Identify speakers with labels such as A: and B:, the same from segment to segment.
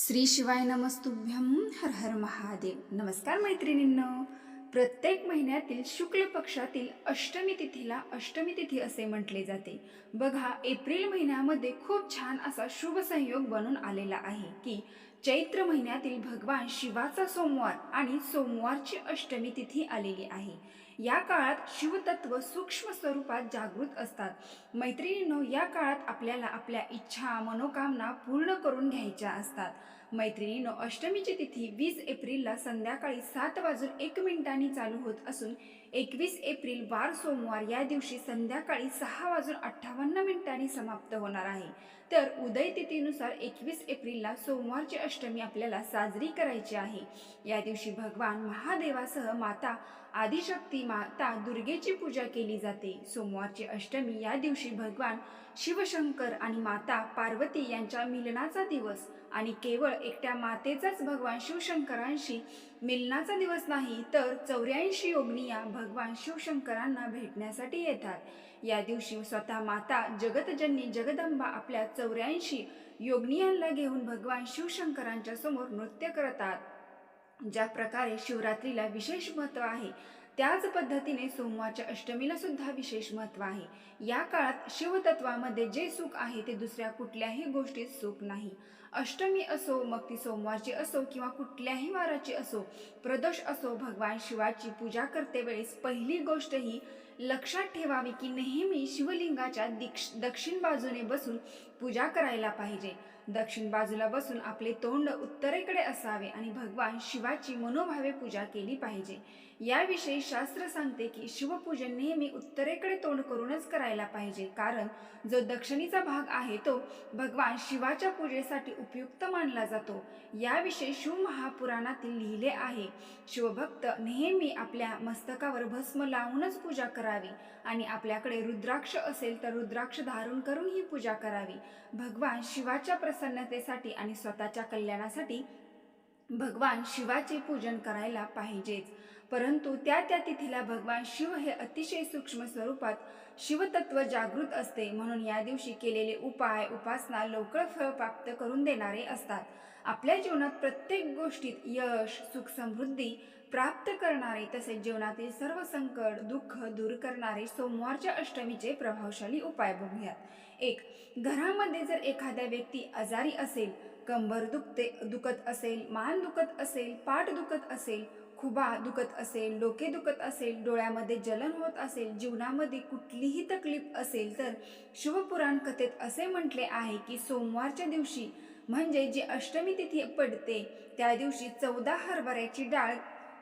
A: श्री शिवाय नमस्तुभ्यम हर हर महादेव. नमस्कार मैत्रिणींनो. प्रत्येक महिन्यातील शुक्ल पक्षातील अष्टमी तिथीला अष्टमी तिथी असे म्हटले जाते. बघा एप्रिल महिन्यामध्ये खूप छान असा शुभ संयोग बनून आलेला आहे की चैत्र महिन्यातील भगवान शिवाचा सोमवार आणि सोमवारची अष्टमी तिथी आलेली आहे. या काळात शिवतत्व सूक्ष्म स्वरूपात जागृत असतात. मैत्रिणींनो या काळात आपल्याला आपल्या इच्छा मनोकामना पूर्ण करून घ्यायच्या असतात. मैत्रिणींनो अष्टमीची तिथी वीस एप्रिलला संध्याकाळी सात वाजून एक मिनिटांनी चालू होत असून एकवीस एप्रिल वार सोमवार या दिवशी संध्याकाळी सहा वाजून अठ्ठावन्न मिनिटांनी समाप्त होणार आहे. तर उदय तिथीनुसार एकवीस एप्रिलला सोमवारची अष्टमी आपल्याला साजरी करायची आहे. या दिवशी भगवान महादेवासह माता आदिशक्ती माता दुर्गेची पूजा केली जाते. सोमवारची अष्टमी या दिवशी भगवान शिवशंकर आणि माता पार्वती यांच्या मिलनाचा दिवस आणि केवळ एकट्या मातेचाच भगवान शिवशंकरांशी मिलनाचा दिवस नाही तर चौऱ्याऐंशी योगनिया भगवान शिवशंकरांना भेटण्यासाठी येतात. या दिवशी स्वतः माता जगतजननी जगदंबा आपल्या चौऱ्याऐंशी योगनियांना घेऊन भगवान शिवशंकरांच्या समोर नृत्य करतात. ज्या प्रकारे शिवरात्रीला विशेष महत्त्व आहे त्याच पद्धतीने सोमवारच्या अष्टमीला सुद्धा विशेष महत्त्व आहे. या काळात शिवतत्वामध्ये जे सुख आहे ते दुसऱ्या कुठल्याही गोष्टीत सुख नाही. अष्टमी असो मग ती सोमवारची असो किंवा कुठल्याही वाराची असो प्रदोष असो भगवान शिवाची पूजा करते वेळेस पहिली गोष्ट ही लक्षात ठेवावी की नेहमी शिवलिंगाच्या दिक्ष दक्षिण बाजूने बसून पूजा करायला पाहिजे. दक्षिण बाजूला बसून आपले तोंड उत्तरेकडे असावे आणि भगवान शिवाची मनोभावे पूजा केली पाहिजे. याविषयी शास्त्र सांगते की शिवपूजन नेहमी उत्तरेकडे तोंड करूनच करायला पाहिजे. कारण जो दक्षिणीचा भाग आहे तो भगवान शिवाच्या पूजेसाठी उपयुक्त मानला जातो. याविषयी शिवमहापुराणातील लिहिले आहे. शिवभक्त नेहमी आपल्या मस्तकावर भस्म लावूनच पूजा करावी. आणि आपल्याकडे रुद्राक्ष असेल तर रुद्राक्ष धारण करून ही पूजा करावी. भगवान शिवाच्या प्रस प्रसन्नतेसाठी आणि स्वतःच्या कल्याणासाठी भगवान शिवाचे पूजन करायला पाहिजेच. परंतु त्या त्या तिथीला भगवान शिव हे अतिशय सूक्ष्म स्वरूपात शिवतत्व जागृत असते म्हणून या दिवशी केलेले उपाय उपासना लवकर फळ प्राप्त करून देणारे असतात. आपल्या जीवनात प्रत्येक गोष्टीत यश सुख समृद्धी प्राप्त करणारे तसेच जीवनातील सर्व संकट दुःख दूर करणारे सोमवारच्या अष्टमीचे प्रभावशाली उपाय बघूयात. एक घरामध्ये जर एखाद्या व्यक्ती आजारी असेल कंबर दुखते दुखत असेल मान दुखत असेल पाठ दुखत असेल खुबा दुखत असेल डोके दुखत असेल डोळ्यामध्ये जलन होत असेल जीवनामध्ये कुठलीही तकलीफ असेल तर शिवपुराण कथेत असे म्हटले आहे की सोमवारच्या दिवशी म्हणजे जी अष्टमी तिथी पडते त्या दिवशी चौदा हरभऱ्याची डाळ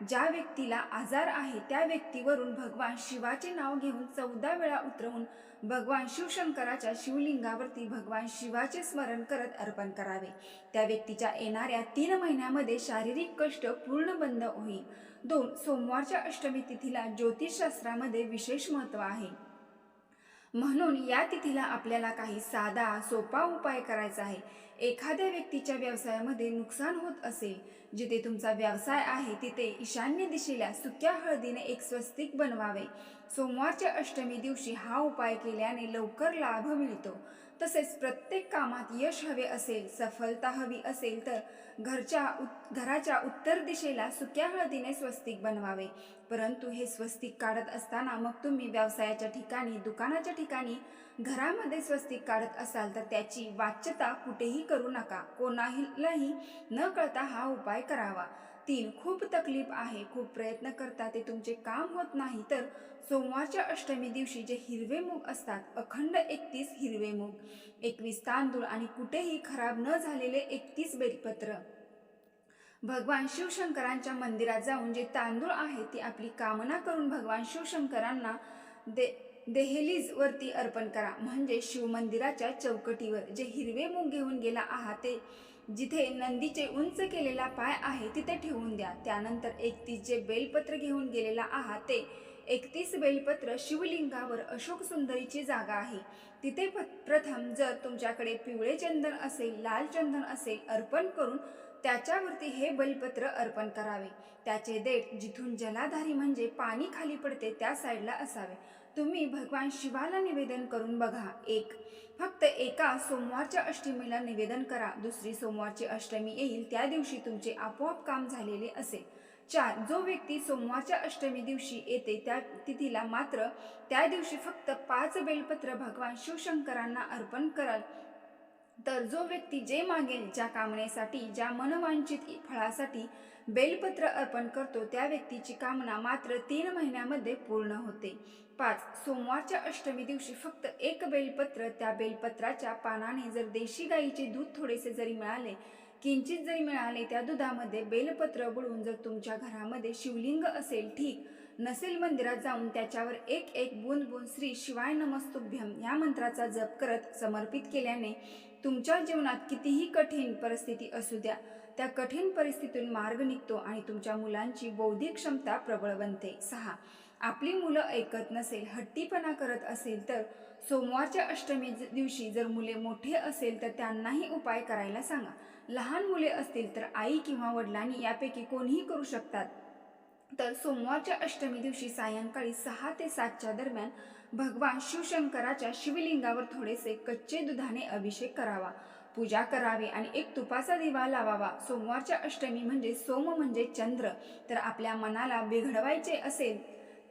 A: ज्या व्यक्तीला आजार आहे त्या व्यक्तीवरून भगवान शिवाचे नाव घेऊन चौदा वेळा उतरवून भगवान शिवशंकराच्या शिवलिंगावरती भगवान शिवाचे स्मरण करत अर्पण करावे. त्या व्यक्तीच्या येणाऱ्या तीन महिन्यामध्ये शारीरिक कष्ट पूर्ण बंद होईल. दोन सोमवारच्या अष्टमी तिथीला ज्योतिषशास्त्रामध्ये विशेष महत्त्व आहे. म्हणून या तिथीला आपल्याला काही साधा सोपा उपाय करायचा आहे. एखाद्या व्यक्तीच्या व्यवसायामध्ये नुकसान होत असेल जिथे तुमचा व्यवसाय आहे तिथे ईशान्य दिशेला सुक्या हळदीने एक स्वस्तिक बनवावे. सोमवारच्या अष्टमी दिवशी हा उपाय केल्याने लवकर लाभ मिळतो. तसेच प्रत्येक कामात यश हवे असेल सफलता हवी असेल तर घरच्या उत घराच्या उत्तर दिशेला सुक्या हळदीने स्वस्तिक बनवावे. परंतु हे स्वस्तिक काढत असताना मग तुम्ही व्यवसायाच्या ठिकाणी दुकानाच्या ठिकाणी घरामध्ये स्वस्तिक काढत असाल तर त्याची वाच्यता कुठेही करू नका. कोणालाही न कळता हा उपाय करावा. तीन खूप तकलीफ आहे खूप प्रयत्न करता ते तुमचे काम होत नाही. तर सोमवारच्या अष्टमी दिवशी जे हिरवे मूग असतात अखंड एकतीस हिरवे मूग एकवीस तांदूळ आणि कुठेही खराब न झालेले एकतीस बेलपत्र. भगवान शिवशंकरांच्या मंदिरात जाऊन जे तांदूळ आहे ते आपली कामना करून भगवान शिवशंकरांना दे देहलीजवरती अर्पण करा. म्हणजे शिवमंदिराच्या चौकटीवर जे हिरवे मूग घेऊन गेला आहात ते जिथे नंदीचे उंच केलेला पाय आहे तिथे ठेवून द्या. त्यानंतर एकतीस जे बेलपत्र घेऊन गेलेला आहात ते एकतीस बेलपत्र शिवलिंगावर अशोक सुंदरीची जागा आहे. तिथे प्रथम जर तुमच्याकडे पिवळे चंदन असेल लाल चंदन असेल अर्पण करून त्याच्यावरती हे बेलपत्र अर्पण करावे. त्याचे देठ जिथून जलाधारी म्हणजे पाणी खाली पडते त्या साईडला असावे. तुम्ही भगवान शिवाला निवेदन करून बघा. एक फक्त एका सोमवारच्या अष्टमीला निवेदन करा. दुसरी सोमवारची अष्टमी येईल त्या दिवशी तुमचे आपोआप काम झालेले असेल. चार जो व्यक्ती सोमवारच्या अष्टमी दिवशी येते त्या तिथीला मात्र त्या दिवशी फक्त पाच बेलपत्र भगवान शिवशंकरांना अर्पण कराल. तर जो व्यक्ती जे मागेल ज्या कामनेसाठी ज्या मनवांचित फळासाठी बेलपत्र अर्पण करतो त्या व्यक्तीची कामना मात्र तीन महिन्यामध्ये पूर्ण होते. पाच सोमवारच्या अष्टमी दिवशी फक्त एक बेलपत्र त्या बेलपत्राच्या पानाने जर देशी गाईचे दूध थोडेसे जरी मिळाले किंचित जरी मिळाले त्या दुधामध्ये बेलपत्र बुडवून जर तुमच्या घरामध्ये शिवलिंग असेल ठीक. नसेल मंदिरात जाऊन त्याच्यावर एक एक बुंद बुंद श्री शिवाय नमस्तुभ्यम या मंत्राचा जप करत समर्पित केल्याने तुमच्या जीवनात कितीही कठीण परिस्थिती असू द्या त्या कठीण परिस्थितीतून मार्ग निघतो आणि तुमच्या मुलांची बौद्धिक क्षमता प्रबळ बनते. सहा. आपली मुलं ऐकत नसेल हट्टीपणा करत असेल तर सोमवारच्या अष्टमी दिवशी जर मुले मोठे असेल तर त्यांनाही उपाय करायला सांगा. लहान मुले असतील तर आई किंवा वडिलांनी यापैकी कोणीही करू शकतात. तर सोमवारच्या अष्टमी दिवशी सायंकाळी सहा ते सातच्या दरम्यान भगवान शिवशंकराच्या शिवलिंगावर थोडेसे कच्चे दुधाने अभिषेक करावा. पूजा करावी आणि एक तुपाचा दिवा लावावा. सोमवारच्या अष्टमी म्हणजे सोम म्हणजे चंद्र. तर आपल्या मनाला बिघडवायचे असेल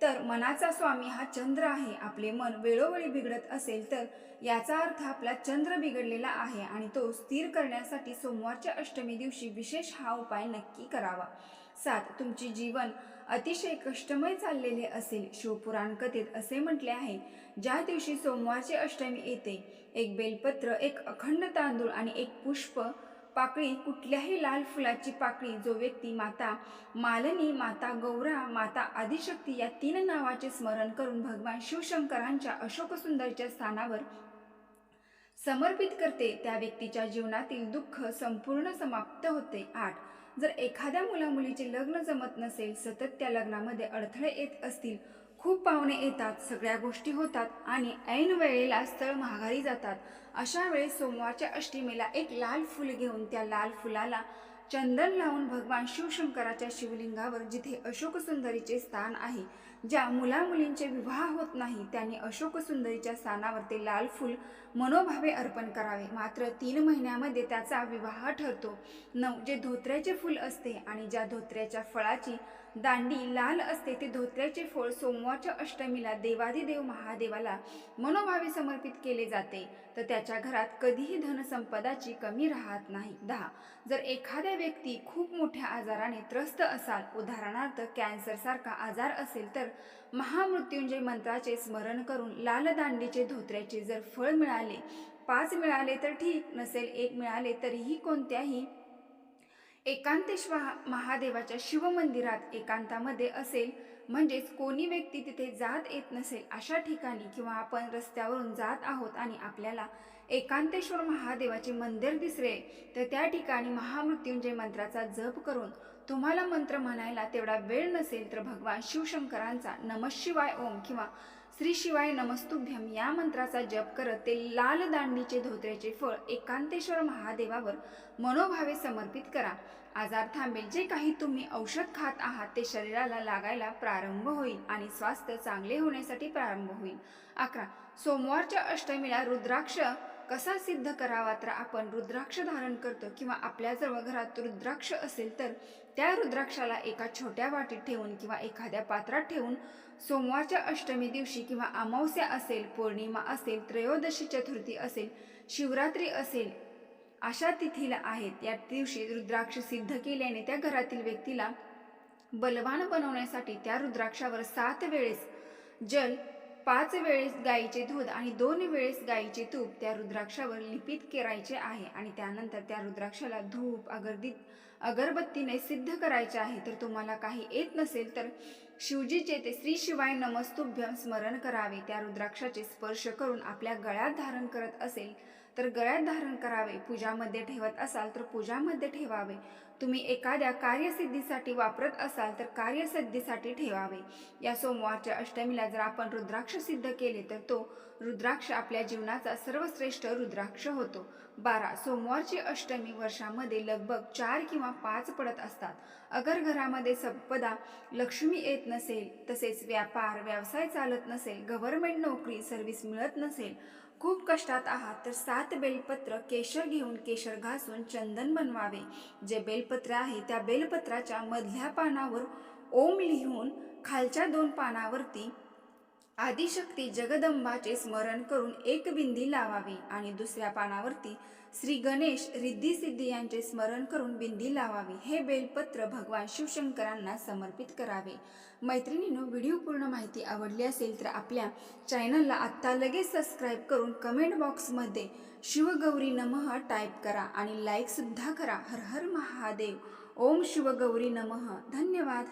A: तर मनाचा स्वामी हा चंद्र आहे. आपले मन वेळोवेळी बिघडत असेल तर याचा अर्थ आपला चंद्र बिघडलेला आहे आणि तो स्थिर करण्यासाठी सोमवारच्या अष्टमी दिवशी विशेष हा उपाय नक्की करावा. सात तुमचे जीवन अतिशय कष्टमय चाललेले असेल. शिवपुराण कथेत असे म्हटले आहे ज्या दिवशी सोमवारची अष्टमी येते एक बेलपत्र एक अखंड तांदूळ आणि एक पुष्प. पाकळी कुठल्याही लाल फुलाची पाकळी जो व्यक्ती माता मालनी माता गौरा माता आदिशक्ती या तीन नावाचे स्मरण करून भगवान शिवशंकरांच्या अशोकसुंदरच्या स्थानावर समर्पित करते त्या व्यक्तीच्या जीवनातील दुःख संपूर्ण समाप्त होते. आठ. जर एखाद्या मुलामुलीचे लग्न जमत नसेल सतत त्या लग्नामध्ये अडथळे येत असतील खूप पाहुणे येतात सगळ्या गोष्टी होतात आणि ऐन वेळेला स्थळ महागारी जातात. अशा वेळेस सोमवारच्या अष्टमीला एक लाल फुल घेऊन त्या लाल फुलाला चंदन लावून भगवान शिवशंकराच्या शिवलिंगावर जिथे अशोक सुंदरीचे स्थान आहे ज्या मुलामुलींचे विवाह होत नाही त्यांनी अशोक सुंदरीच्या स्थानावर ते लाल फूल मनोभावे अर्पण करावे. मात्र तीन महिन्यामध्ये त्याचा विवाह ठरतो. नऊ जे धोत्र्याचे फूल असते आणि ज्या धोत्र्याच्या फळाची दांडी लाल असते ते धोत्र्याचे फळ सोमवारच्या अष्टमीला देवादिदेव महादेवाला मनोभावे समर्पित केले जाते. तर त्याच्या घरात कधीही धनसंपदाची कमी राहत नाही. दहा. जर एखाद्या व्यक्ती खूप मोठ्या आजाराने त्रस्त असाल उदाहरणार्थ कॅन्सर सारखा आजार असेल तर महामृत्युंजय मंत्राचे स्मरण करून लाल दांडीचे धोत्र्याचे जर फळ मिळाले पाच मिळाले तर ठीक नसेल एक मिळाले तरीही कोणत्याही एकांतेश्वर महादेवाच्या शिवमंदिरात एकांतामध्ये असेल. म्हणजेच कोणी व्यक्ती तिथे जात येत नसेल अशा ठिकाणी किंवा आपण रस्त्यावरून जात आहोत आणि आपल्याला एकांतेश्वर महादेवाचे मंदिर दिसले तर त्या ठिकाणी महामृत्युंजय मंत्राचा जप करून तुम्हाला मंत्र म्हणायला तेवढा वेळ नसेल तर भगवान शिवशंकरांचा नमशिवाय ओम किंवा श्री शिवाय नमस्तुभ्यम या मंत्राचा जप करत ते लाल दांडीचे धोत्र्याचे फळ एकांतेश्वर महादेवावर मनोभावे समर्पित करा. आजार थांबेल जे काही तुम्ही औषध खात आहात ते शरीराला लागायला प्रारंभ होईल आणि स्वास्थ्य चांगले होण्यासाठी प्रारंभ होईल. अकरा. सोमवारच्या अष्टमीला रुद्राक्ष कसा सिद्ध करावा तर आपण रुद्राक्ष धारण करतो किंवा आपल्याजवळ घरात रुद्राक्ष असेल तर त्या रुद्राक्षाला एका छोट्या वाटीत ठेवून किंवा एखाद्या पात्रात ठेवून सोमवारच्या अष्टमी दिवशी किंवा अमावस्या असेल पौर्णिमा असेल त्रयोदशी चतुर्थी असेल शिवरात्री असेल अशा तिथीला आहेत. या दिवशी रुद्राक्ष सिद्ध केल्याने त्या घरातील व्यक्तीला बलवान बनवण्यासाठी त्या रुद्राक्षावर सात वेळेस जल पाच वेळेस गाईचे दूध आणि दोन वेळेस गाईचे तूप त्या रुद्राक्षावर लिपित करायचे आहे आणि त्यानंतर त्या रुद्राक्षाला धूप अगरदीत अगरबत्तीने सिद्ध करायचे आहे. तर तुम्हाला काही येत नसेल तर शिवजीचे ते श्री शिवाय नमस्तुभ्यम स्मरण करावे. त्या रुद्राक्षाचे स्पर्श करून आपल्या गळ्यात धारण करत असेल तर गळ्यात धारण करावे. पूजामध्ये ठेवत असाल तर पूजामध्ये ठेवावे. तुम्ही एखाद्या कार्यसिद्धीसाठी वापरत असाल तर कार्यसिद्धीसाठी ठेवावे. या सोमवारच्या अष्टमीला जर आपण रुद्राक्ष सिद्ध केले तर तो रुद्राक्ष आपल्या जीवनाचा सर्वश्रेष्ठ रुद्राक्ष होतो. बारा सोमवारची अष्टमी वर्षामध्ये लगभग चार किंवा पाच पडत असतात. अगर घरामध्ये संपदा लक्ष्मी येत नसेल तसेच व्यापार व्यवसाय चालत नसेल गव्हर्नमेंट नोकरी सर्व्हिस मिळत नसेल खूप कष्टात आहात तर सात बेलपत्र केशर घेऊन केशर घासून चंदन बनवावे. जे बेलपत्र आहे त्या बेलपत्राच्या मधल्या पानावर ओम लिहून खालच्या दोन पानावरती आदिशक्ती जगदंबाचे स्मरण करून एक बिंदी लावावी आणि दुसऱ्या पानावरती श्री गणेश रिद्धी सिद्धी यांचे स्मरण करून बिंदी लावावी. हे बेलपत्र भगवान शिवशंकरांना समर्पित करावे. मैत्रिणींनो व्हिडिओ पूर्ण माहिती आवडली असेल तर आपल्या चॅनलला आत्ता लगेच सबस्क्राईब करून कमेंट बॉक्समध्ये शिवगौरी नमः टाईप करा आणि लाईकसुद्धा करा. हर हर महादेव. ओम शिवगौरी नमः. धन्यवाद.